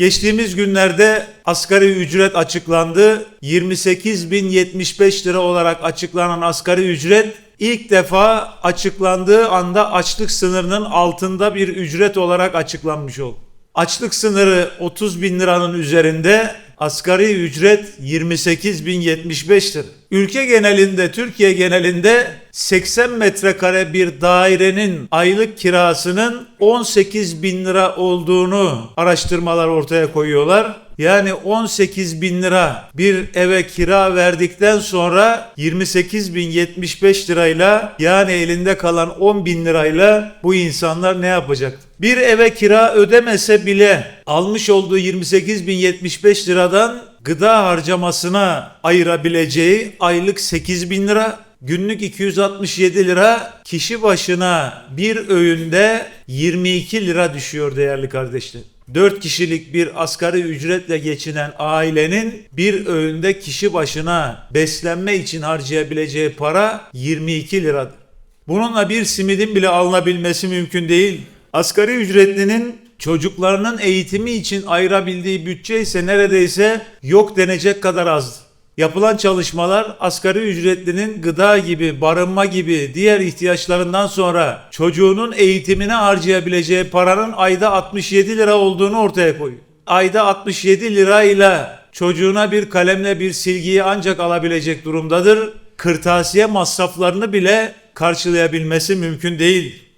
Geçtiğimiz günlerde asgari ücret açıklandı. 28.075 lira olarak açıklanan asgari ücret ilk defa açıklandığı anda açlık sınırının altında bir ücret olarak açıklanmış oldu. Açlık sınırı 30 bin liranın üzerinde, asgari ücret 28.075 lira. Ülke genelinde, Türkiye genelinde 80 metrekare bir dairenin aylık kirasının 18 bin lira olduğunu araştırmalar ortaya koyuyorlar. Yani 18 bin lira bir eve kira verdikten sonra 28 bin 75 lirayla yani elinde kalan 10 bin lirayla bu insanlar ne yapacak? Bir eve kira ödemese bile almış olduğu 28 bin 75 liradan gıda harcamasına ayırabileceği aylık 8 bin lira, günlük 267 lira, kişi başına bir öğünde 22 lira düşüyor değerli kardeşler. 4 kişilik bir asgari ücretle geçinen ailenin bir öğünde kişi başına beslenme için harcayabileceği para 22 liradır. Bununla bir simidin bile alınabilmesi mümkün değil. Asgari ücretlinin çocuklarının eğitimi için ayırabildiği bütçe ise neredeyse yok denecek kadar azdı. Yapılan çalışmalar asgari ücretlinin gıda gibi, barınma gibi diğer ihtiyaçlarından sonra çocuğunun eğitimine harcayabileceği paranın ayda 67 lira olduğunu ortaya koyuyor. Ayda 67 lirayla çocuğuna bir kalemle bir silgiyi ancak alabilecek durumdadır. Kırtasiye masraflarını bile karşılayabilmesi mümkün değil.